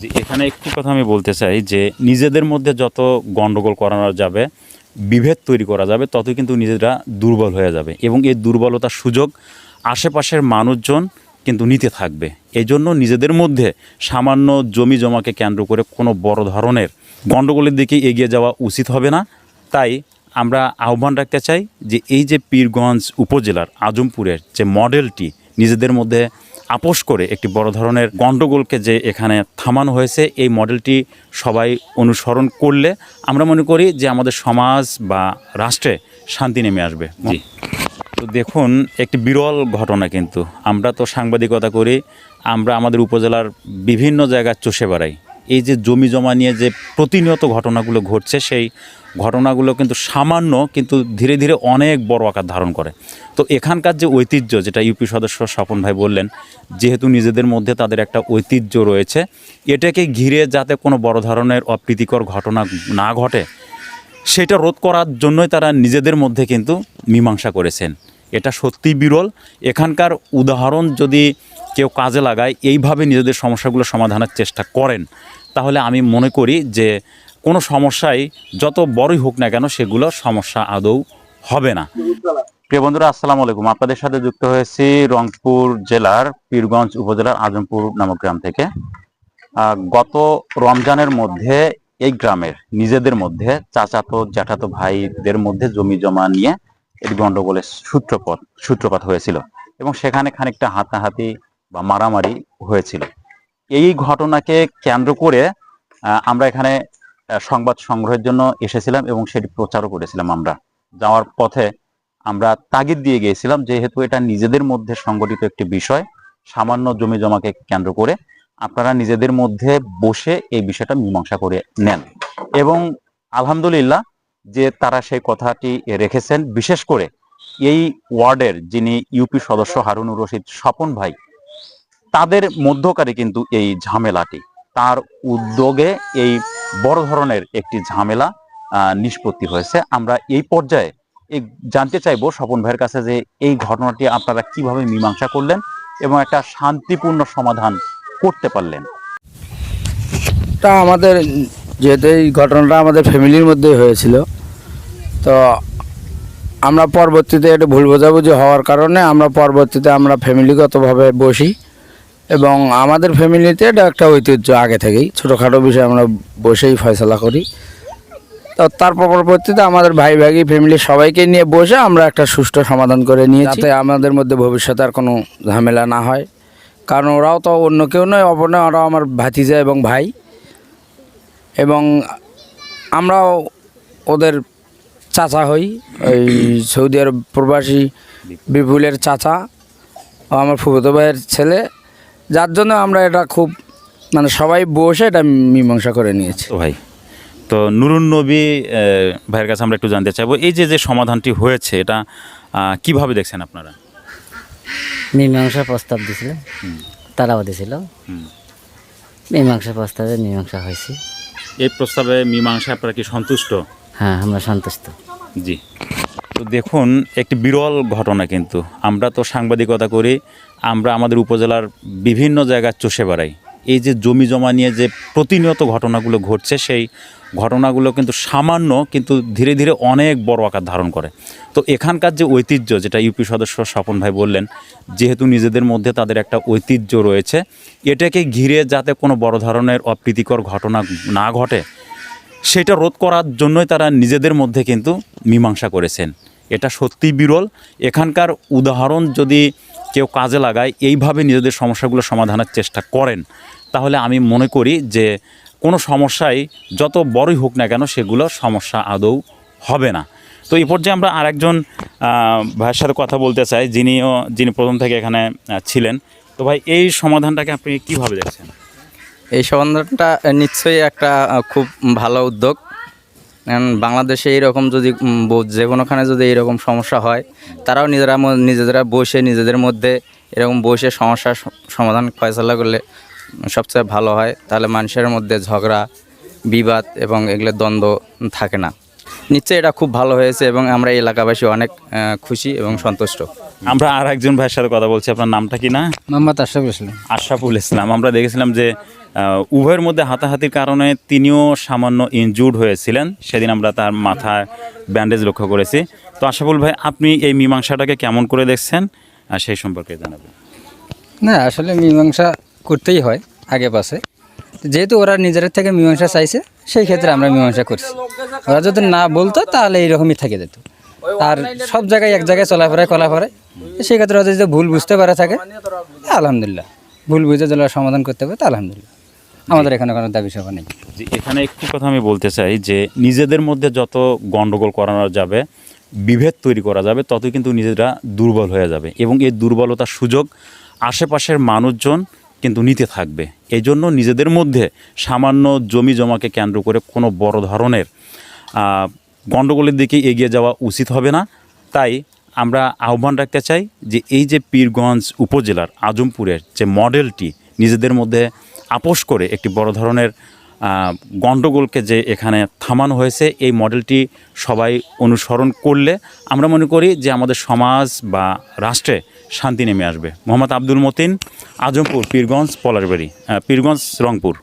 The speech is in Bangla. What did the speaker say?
যে এখানে একটি কথা আমি বলতে চাই যে নিজেদের মধ্যে যত গণ্ডগোল করানো যাবে, বিভেদ তৈরি করা যাবে, ততই কিন্তু নিজেরা দুর্বল হয়ে যাবে এবং এই দুর্বলতার সুযোগ আশেপাশের মানুষজন কিন্তু নিতে থাকবে। এই জন্য নিজেদের মধ্যে সামান্য জমি জমাকে কেন্দ্র করে কোনো বড় ধরনের গণ্ডগোলের দিকে এগিয়ে যাওয়া উচিত হবে না। তাই আমরা আহ্বান রাখতে চাই যে এই যে পীরগঞ্জ উপজেলার আজমপুরের যে মডেলটি, নিজেদের মধ্যে আপোষ করে একটি বড় ধরনের গণ্ডগোলকে যে এখানে থামানো হয়েছে এই মডেলটি সবাই অনুসরণ করলে আমরা মনে করি যে আমাদের সমাজ বা রাষ্ট্রে শান্তি নেমে আসবে। জি। তো দেখুন একটি বিরল ঘটনা কিন্তু। আমরা তো সাংবাদিকতা করি আমরা আমাদের উপজেলার বিভিন্ন জায়গায় চষে বেড়াই। এই যে জমি জমা নিয়ে যে প্রতিনিয়ত ঘটনাগুলো ঘটছে, সেই ঘটনাগুলো কিন্তু সামান্য কিন্তু ধীরে ধীরে অনেক বড় আকার ধারণ করে। তো এখানকার যে ঐতিহ্য, যেটা ইউপি সদস্য স্বপন ভাই বললেন, যেহেতু নিজেদের মধ্যে তাদের একটা ঐতিহ্য রয়েছে, এটাকে ঘিরে যাতে কোনো বড় ধরনের অপ্রীতিকর ঘটনা না ঘটে, সেটা রোধ করার জন্যই তারা নিজেদের মধ্যে কিন্তু মীমাংসা করেছেন। এটা সত্যি বিরল। এখানকার উদাহরণ যদি কেউ কাজে লাগায়, এইভাবে নিজেদের সমস্যাগুলো সমাধানের চেষ্টা করেন। তাহলে আমি মনে করি যে, কোনো সমস্যাই যত বড়ই হোক না কেন সেগুলো সমস্যা আদৌ হবে না। প্রিয় বন্ধুরা, আসসালামু আলাইকুম। আপনাদের সাথে যুক্ত হয়েছি রংপুর জেলার পীরগঞ্জ উপজেলার আজমপুর নামক গ্রাম থেকে। গত রমজানের মধ্যে এই গ্রামের নিজেদের মধ্যে চাচাতো, জ্যাঠাতো ভাইদের মধ্যে জমি জমা নিয়ে এই গন্ডগোলের সূত্রপথ সূত্রপাত হয়েছিল। এবং সেখানে খানিকটা হাতাহাতি বা মারামারি হয়েছিল। এই ঘটনাকে কেন্দ্র করে আমরা এখানে সংবাদ সংগ্রহের জন্য এসেছিলাম এবং সেটি প্রচারও করেছিলাম আমরা। যাওয়ার পথে আমরা তাগিদ দিয়ে গিয়েছিলাম, যেহেতু এটা নিজেদের মধ্যে সংগঠিত একটি বিষয়, সামান্য জমি জমাকে কেন্দ্র করে আপনারা নিজেদের মধ্যে বসে এই বিষয়টা মীমাংসা করে নেন। এবং আলহামদুলিল্লাহ যে তারা সেই কথাটি রেখেছেন, বিশেষ করে এই ওয়ার্ডের যিনি ইউপি সদস্য হারুনুর রশিদ স্বপন ভাই তাদের মধ্যকারে কিন্তু এই ঝামেলাটি। তার উদ্যোগে এই বড় ধরনের একটি ঝামেলা নিষ্পত্তি হয়েছে। আমরা এই পর্যায়ে এই জানতে চাইব স্বপন ভাইয়ের কাছে যে এই ঘটনাটি আপনারা কীভাবে মীমাংসা করলেন এবং একটা শান্তিপূর্ণ সমাধান করতে পারলেন? তা আমাদের যেহেতু এই ঘটনাটা আমাদের ফ্যামিলির মধ্যেই হয়েছিল, তো আমরা পরবর্তীতে এটা ভুল বোঝাবুঝি হওয়ার কারণে আমরা পরবর্তীতে আমরা ফ্যামিলিগতভাবে বসি। এবং আমাদের ফ্যামিলিতে এটা একটা ঐতিহ্য আগে থেকেই। ছোটোখাটো বিষয়ে আমরা বসেই ফয়সলা করি। তো তার পরবর্তীতে আমাদের ভাই, ভাগি ফ্যামিলির সবাইকে নিয়ে বসে আমরা একটা সুষ্ঠু সমাধান করে নিয়েছি। যাতে আমাদের মধ্যে ভবিষ্যতে আর কোনো ঝামেলা না হয়। কারণ ওরাও তো অন্য কেউ নয়, অপর নয়, ওরাও আমার ভাতিজা এবং ভাই। এবং আমরাও ওদের চাচা হই। ওই সৌদি আরব প্রবাসী বিপুলের চাচা ও আমার ফুফতো ভাইয়ের ছেলে। যার জন্য আমরা এটা খুব মানে সবাই বসে এটা মীমাংসা করে নিয়েছি। ভাই তো নুরুন নবী ভাইয়ের কাছে আমরা একটু জানতে চাইব এই যে যে সমাধানটি হয়েছে এটা কীভাবে দেখছেন আপনারা? মীমাংসা প্রস্তাব দিছিল তারাও দিছিল। হুম। মীমাংসা প্রস্তাবে মীমাংসা হয়েছে। এই প্রস্তাবে মীমাংসা আপনারা কি সন্তুষ্ট? হ্যাঁ আমরা সন্তুষ্ট। জি। তো দেখুন একটি বিরল ঘটনা কিন্তু। আমরা তো সাংবাদিকতা করি আমরা আমাদের উপজেলার বিভিন্ন জায়গায় চষে বেড়াই। এই যে জমি জমা নিয়ে যে প্রতিনিয়ত ঘটনাগুলো ঘটছে, সেই ঘটনাগুলো কিন্তু সামান্য কিন্তু ধীরে ধীরে অনেক বড় আকার ধারণ করে। তো এখানকার যে ঐতিহ্য, যেটা ইউপি সদস্য স্বপন ভাই বললেন, যেহেতু নিজেদের মধ্যে তাদের একটা ঐতিহ্য রয়েছে, এটাকে ঘিরে যাতে কোনো বড় ধরনের অপ্রীতিকর ঘটনা না ঘটে, সেটা রোধ করার জন্যই তারা নিজেদের মধ্যে কিন্তু মীমাংসা করেছেন। এটা সত্যি বিরল। এখানকার উদাহরণ যদি কেউ কাজে লাগায়, এইভাবে নিজেদের সমস্যাগুলো সমাধানের চেষ্টা করেন। তাহলে আমি মনে করি যে কোনো সমস্যাই যত বড়ই হোক না কেন সেগুলো সমস্যা আদৌ হবে না। তো এই পর্যায়ে আমরা আরেকজন ভাইয়ের সাথে কথা বলতে চাই, যিনিও, যিনি প্রথম থেকে এখানে ছিলেন। তো ভাই, এই সমাধানটাকে আপনি কীভাবে দেখছেন? এই সমাধানটা নিশ্চয়ই একটা খুব ভালো উদ্যোগ। বাংলাদেশে এইরকম যদি যে কোনোখানে যদি এইরকম সমস্যা হয় তারাও নিজেরা নিজেরা বসে নিজেদের মধ্যে এরকম বসে সমস্যার সমাধান ফয়সলা করলে সবচেয়ে ভালো হয়। তাহলে মানুষের মধ্যে ঝগড়া বিবাদ এবং এগুলো দ্বন্দ্ব থাকে না। নিশ্চয়ই এটা খুব ভালো হয়েছে এবং আমরা এই এলাকাবাসী অনেক খুশি এবং সন্তুষ্ট। আমরা আর একজন ভাইয়ের সাথে কথা বলছি আপনার নামটা কি না? মোহাম্মদ আশরাফ ইসলাম। আশরাফুল ইসলাম। আমরা দেখেছিলাম যে উভয়ের মধ্যে হাতাহাতির কারণে তিনিও সামান্য ইনজুর্ড হয়েছিলেন। সেদিন আমরা তার মাথায় ব্যান্ডেজ লক্ষ্য করেছি। তো আশাফুল ভাই, আপনি এই মীমাংসাটাকে কেমন করে দেখছেন? আর সেই সম্পর্কে জানাবেন। না, আসলে মীমাংসা করতেই হয়, আগে পাশে। যেহেতু ওরা নিজের থেকে মীমাংসা চাইছে, সেই ক্ষেত্রে আমরা মীমাংসা করছি। ওরা যদি না বলতো, তাহলে এইরকমই থেকে যেত। আর সব জায়গায় এক জায়গায় চলাফেরায় কলাফেরায় সেই ক্ষেত্রে ওরা যদি ভুল বুঝতে পারা থাকে, আলহামদুলিল্লাহ। ভুল বুঝে যদি সমাধান করতে পারে তা আলহামদুলিল্লাহ। আমাদের এখানে কোনো দাবি সভা নেই। যে এখানে একটি কথা আমি বলতে চাই যে নিজেদের মধ্যে যত গণ্ডগোল করানো যাবে বিভেদ তৈরি করা যাবে ততই কিন্তু নিজেরা দুর্বল হয়ে যাবে এবং এই দুর্বলতার সুযোগ আশেপাশের মানুষজন কিন্তু নিতে থাকবে। এই জন্য নিজেদের মধ্যে সামান্য জমি জমাকে কেন্দ্র করে কোনো বড় ধরনের গণ্ডগোলের দিকে এগিয়ে যাওয়া উচিত হবে না। তাই আমরা আহ্বান রাখতে চাই যে এই যে পীরগঞ্জ উপজেলার আজমপুরের যে মডেলটি নিজেদের মধ্যে আপোষ করে একটি বড় ধরনের গণ্ডগোলকে যে এখানে থামানো হয়েছে, এই মডেলটি সবাই অনুসরণ করলে আমরা মনে করি যে আমাদের সমাজ বা রাষ্ট্রে শান্তি নেমে আসবে। মোহাম্মদ আব্দুল মতিন, আজমপুর, পীরগঞ্জ, পলাশবাড়ি পীরগঞ্জ, রংপুর।